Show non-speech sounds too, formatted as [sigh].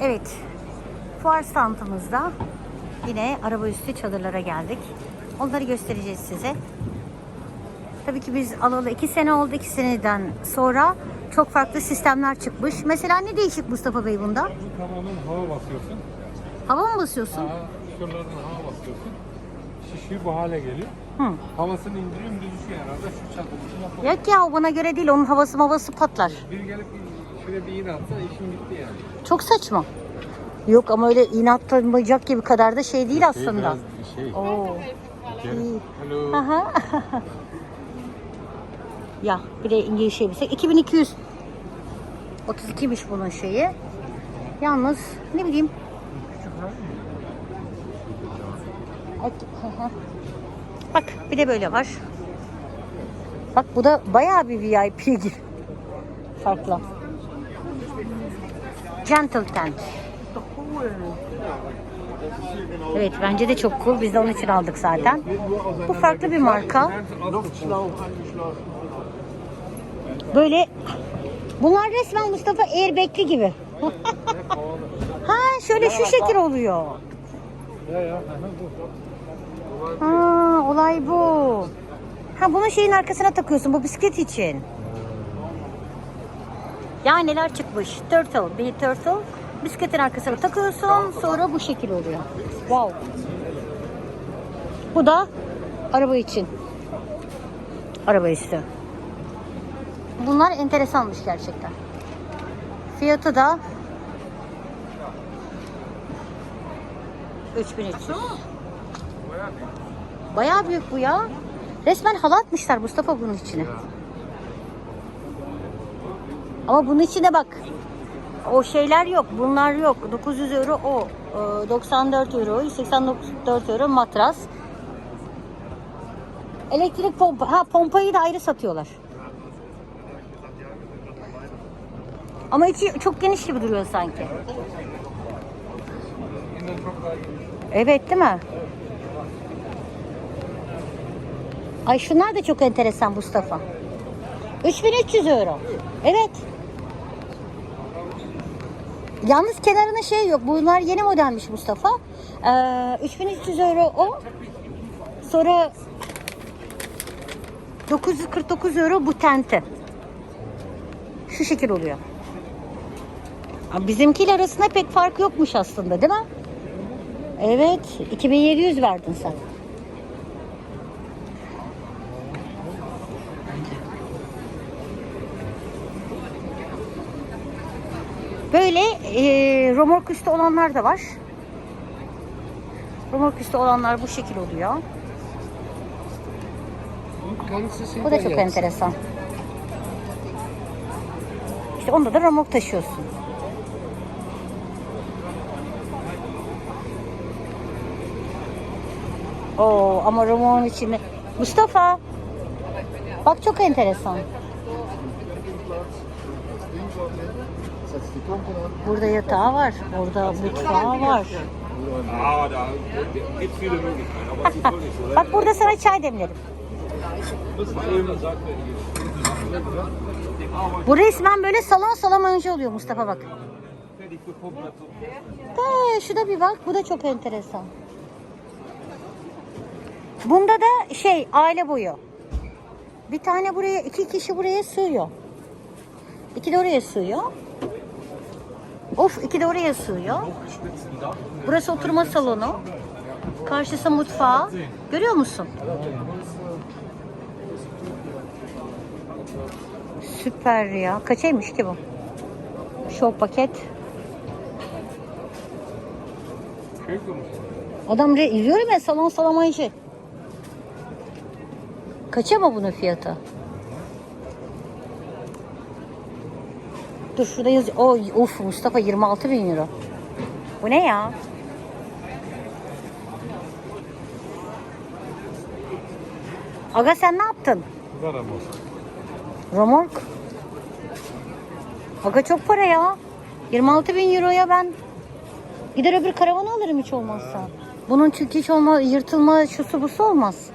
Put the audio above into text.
Evet. Fuar standımızda yine araba üstü çadırlara geldik. Onları göstereceğiz size. Tabii ki biz alalı iki sene oldu. iki seneden sonra çok farklı sistemler çıkmış. Mesela ne değişik Mustafa Bey bunda? Bu tamamen hava basıyorsun. Hava mı basıyorsun? Daha şuralardan hava basıyorsun. Şişiyor bu hale geliyor. Hı. Havasını indiriyorum düzüşüyor herhalde. Şu çadırın içine koy. Yok ya o bana göre değil. Onun havası havası patlar. Bir gelip bir- şöyle bir iğne atsa işim bitti yani. Çok saçma. Yok ama öyle inatlanmayacak gibi kadar da şey değil aslında. biraz şey. Oo. iyi. Hello. Aha. [laughs] ya bir de İngiliz şey bilsek. 2200. 32'miş bunun şeyi. Yalnız ne bileyim. Bak bir de böyle var. Bak bu da bayağı bir VIP gibi. Farklı. Gentle Tent. Evet bence de çok cool. Biz de onun için aldık zaten. Bu farklı bir marka. Böyle bunlar resmen Mustafa airbag'li gibi. [laughs] ha şöyle şu şekil oluyor. Ha olay bu. Ha bunu şeyin arkasına takıyorsun bu bisiklet için. Ya neler çıkmış. Turtle, bir turtle. Bisikletin arkasına takıyorsun sonra bu şekil oluyor. Wow. Bu da araba için. Araba üstü. Bunlar enteresanmış gerçekten. Fiyatı da 3300. Bayağı büyük bu ya. Resmen halı atmışlar Mustafa bunun içine. Ama bunun içine bak. O şeyler yok. Bunlar yok. 900 euro o. Ee, 94 euro. 184 euro matras. Elektrik pompa. Ha pompayı da ayrı satıyorlar. Ama içi çok geniş gibi duruyor sanki. Evet değil mi? Ay şunlar da çok enteresan Mustafa. 3300 euro. Evet. Yalnız kenarına şey yok. Bunlar yeni modelmiş Mustafa. Ee, 3300 euro o. Sonra 949 euro bu tenti. Şu şekil oluyor. Ama Bizimkiler arasında pek fark yokmuş aslında değil mi? Evet. 2700 verdin sen. Böyle e, romork üstü olanlar da var. Romork üstü olanlar bu şekil oluyor. Bu da çok enteresan. İşte onda da romork taşıyorsun. Oo ama romorkun içinde. Mustafa. Bak çok enteresan. Burada yatağı var. Burada mutfağı var. Bak burada sana çay er, Bu resmen böyle salon salamancı oluyor Mustafa bak. He, şu da bir bak. Bu da çok enteresan. Bunda da şey aile boyu. Bir tane buraya, iki kişi buraya sığıyor. İki de oraya sığıyor. Of iki de oraya sığıyor. Burası oturma salonu. Karşısı mutfağı. Görüyor musun? Süper ya. Kaçaymış ki bu? Show paket. Konusu. Adam re diyorum ya salon salamayıcı. Kaça mı bunun fiyatı? Dur şurada yaz. O uf Mustafa 26 bin euro. Bu ne ya? Aga sen ne yaptın? Ama. Romork. Aga çok para ya. 26 bin euroya ben gider öbür karavanı alırım hiç olmazsa. Bunun çünkü hiç olma, yırtılma şusu busu olmaz.